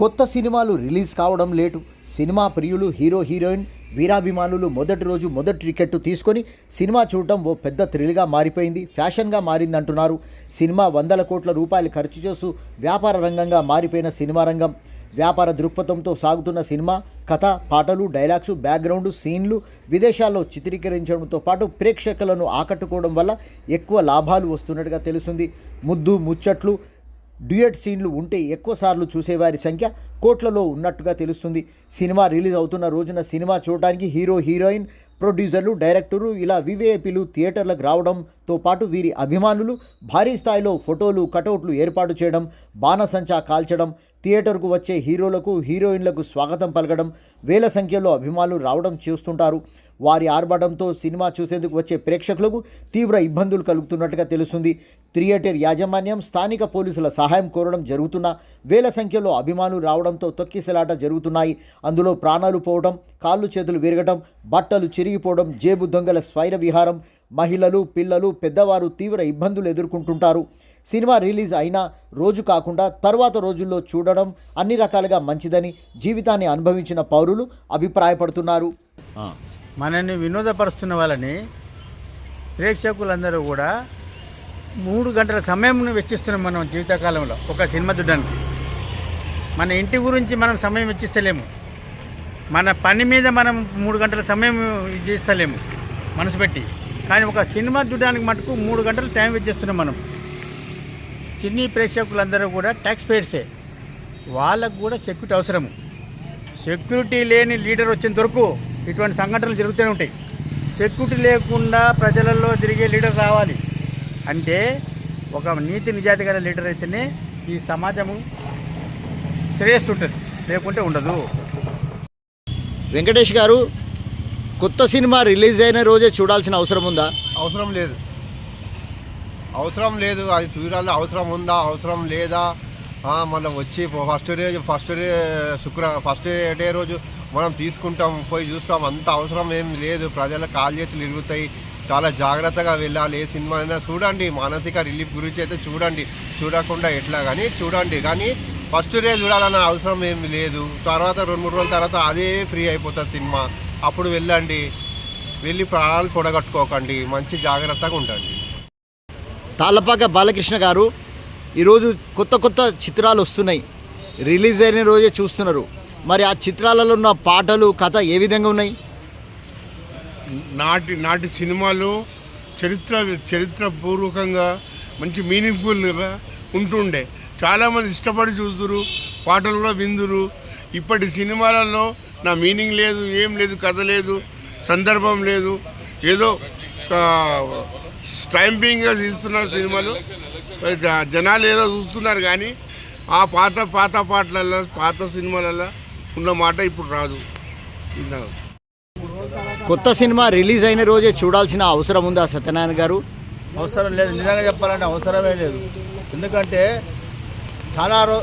కొత్త సినిమాలు రిలీజ్ కావడం లేటు. సినిమా ప్రియులు హీరో హీరోయిన్ వీరాభిమానులు మొదటి రోజు మొదటి టికెట్ తీసుకొని సినిమా చూడడం ఓ పెద్ద థ్రిల్గా మారిపోయింది ఫ్యాషన్గా మారిందంటున్నారు. సినిమా వందల కోట్ల రూపాయలు ఖర్చు చేస్తూ వ్యాపార రంగంగా మారిపోయిన సినిమా రంగం. వ్యాపార దృక్పథంతో సాగుతున్న సినిమా కథ పాటలు డైలాగ్స్ బ్యాక్గ్రౌండ్ సీన్లు విదేశాల్లో చిత్రీకరించడంతో పాటు ప్రేక్షకులను ఆకట్టుకోవడం వల్ల ఎక్కువ లాభాలు వస్తున్నట్టుగా తెలుస్తుంది. ముద్దు ముచ్చట్లు డ్యూయట్ సీన్లు ఉంటే ఎక్కువ సార్లు చూసేవారి సంఖ్య కోట్లలో ఉన్నట్టుగా తెలుస్తుంది. సినిమా రిలీజ్ అవుతున్న రోజున సినిమా చూడడానికి హీరో హీరోయిన్ ప్రొడ్యూసర్లు డైరెక్టర్లు ఇలా వివేపీలు థియేటర్లకు రావడంతో పాటు వీరి అభిమానులు భారీ స్థాయిలో ఫోటోలు కటౌట్లు ఏర్పాటు చేయడం బాణసంచా కాల్చడం థియేటర్కు వచ్చే హీరోలకు హీరోయిన్లకు స్వాగతం పలకడం వేల సంఖ్యలో అభిమానులు రావడం చూస్తుంటారు. వారి ఆర్భాటంతో సినిమా చూసేందుకు వచ్చే ప్రేక్షకులకు తీవ్ర ఇబ్బందులు కలుగుతున్నట్టుగా తెలుస్తుంది. థియేటర్ యాజమాన్యం స్థానిక పోలీసుల సహాయం కోరడం జరుగుతున్నా వేల సంఖ్యలో అభిమానులు రావడంతో తొక్కిసలాట జరుగుతున్నాయి. అందులో ప్రాణాలు పోవడం కాళ్ళు చేతులు విరగడం బట్టలు చిరిగిపోవడం జేబు దొంగల స్వైర విహారం మహిళలు పిల్లలు పెద్దవారు తీవ్ర ఇబ్బందులు ఎదుర్కొంటుంటారు. సినిమా రిలీజ్ అయినా రోజు కాకుండా తర్వాత రోజుల్లో చూడడం అన్ని రకాలుగా మంచిదని జీవితాన్ని అనుభవించిన పౌరులు అభిప్రాయపడుతున్నారు. మనల్ని వినోదపరుస్తున్న వాళ్ళని ప్రేక్షకులందరూ కూడా మూడు గంటల సమయం వెచ్చిస్తున్నాం మనం జీవితకాలంలో ఒక సినిమా చూడడానికి. మన ఇంటి గురించి మనం సమయం వెచ్చిస్తలేము. మన పని మీద మనం మూడు గంటల సమయం చేస్తలేము మనసు పెట్టి. కానీ ఒక సినిమా చూడడానికి మటుకు మూడు గంటలు టైం వెచ్చిస్తున్నాం మనం. సినీ ప్రేక్షకులందరూ కూడా ట్యాక్స్ పేయర్సే వాళ్ళకు కూడా సెక్యూరిటీ అవసరము. సెక్యూరిటీ లేని లీడర్ వచ్చిన వరకు ఇటువంటి సంఘటనలు జరుగుతూనే ఉంటాయి. సెక్యూరిటీ లేకుండా ప్రజలలో తిరిగే లీడర్ రావాలి అంటే ఒక నీతి నిజాయితీ గల లీడర్ అయితేనే ఈ సమాజము శ్రేయస్సు ఉంటుంది లేకుంటే ఉండదు. వెంకటేష్ గారు కొత్త సినిమా రిలీజ్ అయిన రోజే చూడాల్సిన అవసరం ఉందా? అవసరం లేదు. అవసరం లేదు. అది చూడాలి అవసరం ఉందా అవసరం లేదా? ఆ, మనం వచ్చి ఫస్ట్ డే ఫస్ట్ డే శుక్ర ఫస్ట్ డే రోజు మనం తీసుకుంటాం పోయి చూస్తాం. అంత అవసరం ఏం లేదు. ప్రజల కాలు చేతులు ఇరుగుతాయి. చాలా జాగ్రత్తగా వెళ్ళాలి. ఏ సినిమా అయినా చూడండి. మానసిక రిలీఫ్ గురించి అయితే చూడండి. చూడకుండా ఎట్లా కానీ చూడండి. కానీ ఫస్ట్ డే చూడాలన్న అవసరం ఏమి లేదు. తర్వాత రెండు మూడు రోజుల తర్వాత అదే ఫ్రీ అయిపోతుంది సినిమా. అప్పుడు వెళ్ళండి. వెళ్ళి ప్రాణాలు పొడగట్టుకోకండి మంచి జాగ్రత్తగా ఉండండి. తాళ్ళపాక బాలకృష్ణ గారు ఈరోజు కొత్త కొత్త చిత్రాలు వస్తున్నాయి. రిలీజ్ అయిన రోజే చూస్తున్నారు. మరి ఆ చిత్రాలలో ఉన్న పాటలు కథ ఏ విధంగా ఉన్నాయి? నాటి నాటి సినిమాలు చరిత్ర చరిత్రపూర్వకంగా మంచి మీనింగ్ఫుల్గా ఉంటుండే. చాలామంది ఇష్టపడి చూస్తురు పాటలు కూడా విందురు. ఇప్పటి సినిమాలలో నా మీనింగ్ లేదు ఏం లేదు కథ లేదు సందర్భం లేదు. ఏదో స్టాంపింగ్గా తీస్తున్నారు సినిమాలు. జ- జనాలు ఏదో చూస్తున్నారు కానీ ఆ పాత పాత పాటలలో పాత సినిమాలలో ఉన్న మాట ఇప్పుడు రాదు. కొత్త సినిమా రిలీజ్ అయిన రోజే చూడాల్సిన అవసరం ఉందా సత్యనారాయణ గారు? అవసరం లేదు. నిజంగా చెప్పాలంటే అవసరమే లేదు. ఎందుకంటే చాలా రో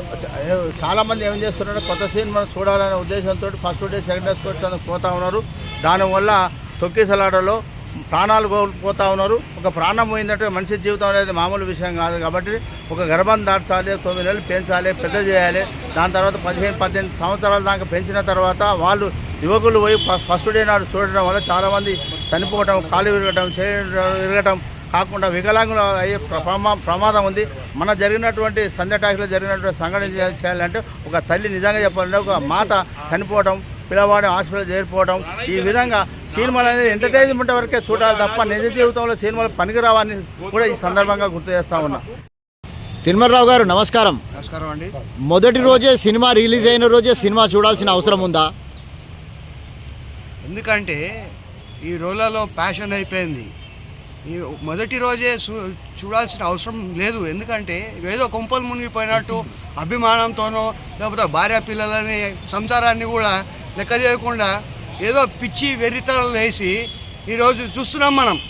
చాలామంది ఏం చేస్తున్నారంటే కొత్త సినిమా చూడాలనే ఉద్దేశంతో ఫస్ట్ డే సెకండ్ డే వచ్చేందుకు పోతా ఉన్నారు. దానివల్ల తొక్కిసలాటలో ప్రాణాలు కోల్పోతూ ఉన్నారు. ఒక ప్రాణం పోయిందంటే మనిషి జీవితం అనేది మామూలు విషయం కాదు కాబట్టి ఒక గర్భం దాటాలి తొమ్మిది నెలలు పెంచాలి పెద్ద చేయాలి. దాని తర్వాత పదిహేను పద్దెనిమిది సంవత్సరాల దాకా పెంచిన తర్వాత వాళ్ళు యువకులు పోయి ఫస్ట్ డే నాడు చూడటం వల్ల చాలామంది చనిపోవడం కాలు విరగటం చేయడం విరగటం కాకుండా వికలాంగులు అయ్యే ప్రమా- ప్రమాదం ఉంది. మన జరిగినటువంటి సంధ్య జరిగినటువంటి సంఘటన చేయాలంటే ఒక తల్లి నిజంగా చెప్పాలంటే ఒక మాత చనిపోవడం పిల్లవాడు హాస్పిటల్ చేరిపోవడం ఈ విధంగా సినిమాలు అనేది ఎంటర్టైన్మెంట్ వరకే చూడాలి తప్ప నిజ జీవితంలో సినిమాలు పనికిరావని కూడా ఈ సందర్భంగా గుర్తు చేస్తా ఉన్నా. తిరుమలరావు గారు నమస్కారం. నమస్కారం అండి. మొదటి రోజే సినిమా రిలీజ్ అయిన రోజే సినిమా చూడాల్సిన అవసరం ఉందా? ఎందుకంటే ఈ రోజులలో ప్యాషన్ అయిపోయింది. ఈ మొదటి రోజే చూ- చూడాల్సిన అవసరం లేదు. ఎందుకంటే ఏదో కొంపలు మునిగిపోయినట్టు అభిమానంతోనో లేకపోతే భార్య పిల్లలని సంసారాన్ని కూడా లెక్క చేయకుండా ఏదో పిచ్చి వెర్రితలు వేసి ఈరోజు చూస్తున్నాం మనం.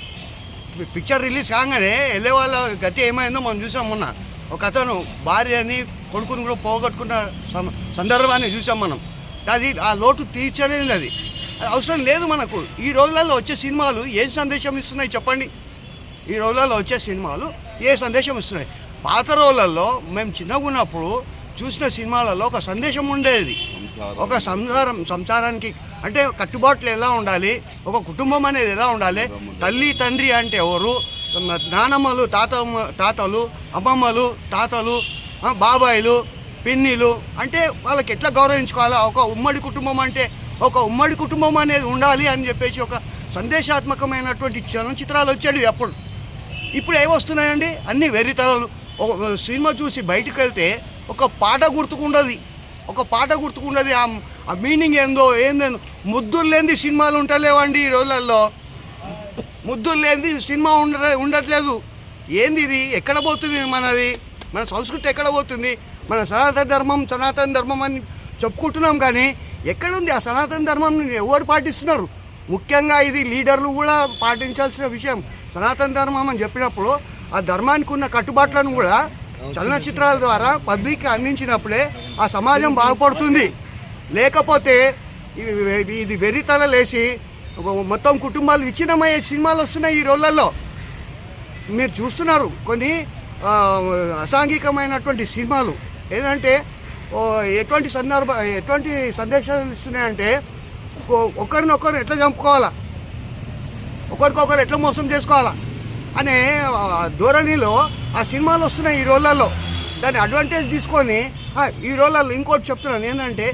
పిక్చర్ రిలీజ్ కాగానే వెళ్ళే వాళ్ళ గతి ఏమైందో మనం చూసాం మొన్న. ఒక అతను భార్యని కొడుకుని కూడా పోగొట్టుకున్న సందర్భాన్ని చూసాం మనం. అది ఆ లోటు తీర్చలేదు అది. అవసరం లేదు మనకు. ఈ రోజులలో వచ్చే సినిమాలు ఏ సందేశం ఇస్తున్నాయి చెప్పండి? ఈ రోజులలో వచ్చే సినిమాలు ఏ సందేశం ఇస్తున్నాయి? పాత రోజులలో మేము చిన్నగా ఉన్నప్పుడు చూసిన సినిమాలలో ఒక సందేశం ఉండేది. ఒక సంసారం సంసారానికి అంటే కట్టుబాట్లు ఎలా ఉండాలి? ఒక కుటుంబం అనేది ఎలా ఉండాలి? తల్లి తండ్రి అంటే ఎవరు? నానమ్మలు తాత తాతలు అమ్మమ్మలు తాతలు బాబాయిలు పిన్నిలు అంటే వాళ్ళకి ఎట్లా గౌరవించుకోవాలా? ఒక ఉమ్మడి కుటుంబం అంటే ఒక ఉమ్మడి కుటుంబం అనేది ఉండాలి అని చెప్పేసి ఒక సందేశాత్మకమైనటువంటి చలనచిత్రాలు వచ్చాడు అప్పుడు. ఇప్పుడు ఏవి వస్తున్నాయండి? అన్ని వెర్రితరాలు ఒక సినిమా చూసి బయటకు వెళ్తే ఒక పాట గుర్తుకుండదు. ఒక పాట గుర్తుకున్నది ఆ ఆ మీనింగ్ ఏందో ఏందేందో ముద్దులు లేని సినిమాలు ఉండలేవండి ఈ రోజులలో. ముద్దులు లేని సినిమా ఉండ ఉండట్లేదు. ఏంది ఇది? ఎక్కడ పోతుంది మనది? మన సంస్కృతి ఎక్కడ పోతుంది? మన సనాతన ధర్మం సనాతన ధర్మం అని చెప్పుకుంటున్నాం కానీ ఎక్కడుంది ఆ సనాతన ధర్మం? ఎవరు పాటిస్తున్నారు? ముఖ్యంగా ఇది లీడర్లు కూడా పాటించాల్సిన విషయం. సనాతన ధర్మం అని చెప్పినప్పుడు ఆ ధర్మానికి ఉన్న కట్టుబాట్లను కూడా చలనచిత్రాల ద్వారా పబ్లిక్కి అందించినప్పుడే ఆ సమాజం బాగుపడుతుంది. లేకపోతే ఇది వెర్రితల లేచి మొత్తం కుటుంబాలు విచ్ఛిన్నమయ్యే సినిమాలు వస్తున్నాయి ఈ రోజులలో. మీరు చూస్తున్నారు కొన్ని అసాంఘికమైనటువంటి సినిమాలు. ఏంటంటే ఎటువంటి సందర్భ ఎటువంటి సందేశాలు ఇస్తున్నాయంటే ఒకరినొకరు ఎట్లా చంపుకోవాలా? ఒకరికొకరు ఎట్లా మోసం చేసుకోవాలా? అనే ధోరణిలో ఆ సినిమాలు వస్తున్నాయి ఈ రోజులలో. దాన్ని అడ్వాంటేజ్ తీసుకొని ఈ రోజులలో ఇంకోటి చెప్తున్నాను ఏంటంటే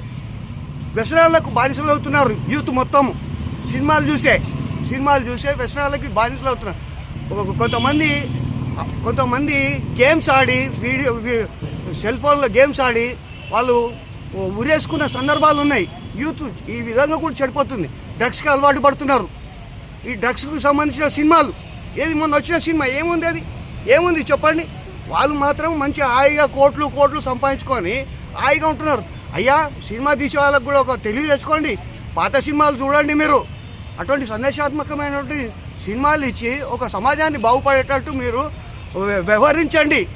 వ్యసనాలకు బానిసలు అవుతున్నారు యూత్ మొత్తం. సినిమాలు చూసే సినిమాలు చూసే వ్యసనాలకి బానిసలు అవుతున్నారు కొంతమంది కొంతమంది గేమ్స్ ఆడి వీడియో సెల్ ఫోన్లో గేమ్స్ ఆడి వాళ్ళు ఉరేసుకున్న సందర్భాలు ఉన్నాయి. యూత్ ఈ విధంగా కూడా చెడిపోతుంది. డ్రగ్స్కి అలవాటు పడుతున్నారు. ఈ డ్రగ్స్కి సంబంధించిన సినిమాలు ఏది మొన్న వచ్చిన సినిమా ఏముంది అది? ఏముంది చెప్పండి? వాళ్ళు మాత్రం మంచి హాయిగా కోట్లు కోట్లు సంపాదించుకొని హాయిగా ఉంటున్నారు. అయ్యా సినిమా తీసే వాళ్ళకు కూడా ఒక తెలివి తెచ్చుకోండి. పాత సినిమాలు చూడండి మీరు. అటువంటి సందేశాత్మకమైనటువంటి సినిమాలు ఇచ్చి ఒక సమాజాన్ని బాగుపడేటట్టు మీరు వ్యవహరించండి.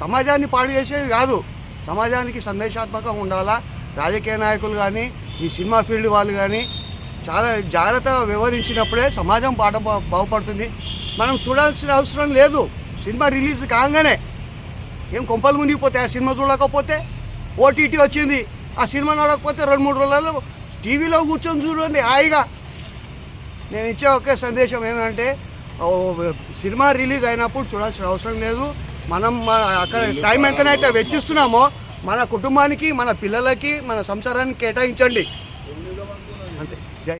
సమాజాన్ని పాడు చేసేవి కాదు. సమాజానికి సందేశాత్మకంగా ఉండాలా? రాజకీయ నాయకులు కానీ ఈ సినిమా ఫీల్డ్ వాళ్ళు కానీ చాలా జాగ్రత్తగా వ్యవహరించినప్పుడే సమాజం పాట బా- బాగుపడుతుంది. మనం చూడాల్సిన అవసరం లేదు. సినిమా రిలీజ్ కాగానే ఏం కొంపలు మునిగిపోతే ఆ సినిమా చూడకపోతే? ఓటీటీ వచ్చింది ఆ సినిమా చూడకపోతే రెండు మూడు రోజులలో టీవీలో కూర్చొని చూడండి హాయిగా. నేను ఇచ్చే ఒకే సందేశం ఏంటంటే సినిమా రిలీజ్ అయినప్పుడు చూడాల్సిన అవసరం లేదు. మనం మన అక్కడ టైం ఎంతనైతే వెచ్చిస్తున్నామో మన కుటుంబానికి మన పిల్లలకి మన సంసారానికి కేటాయించండి.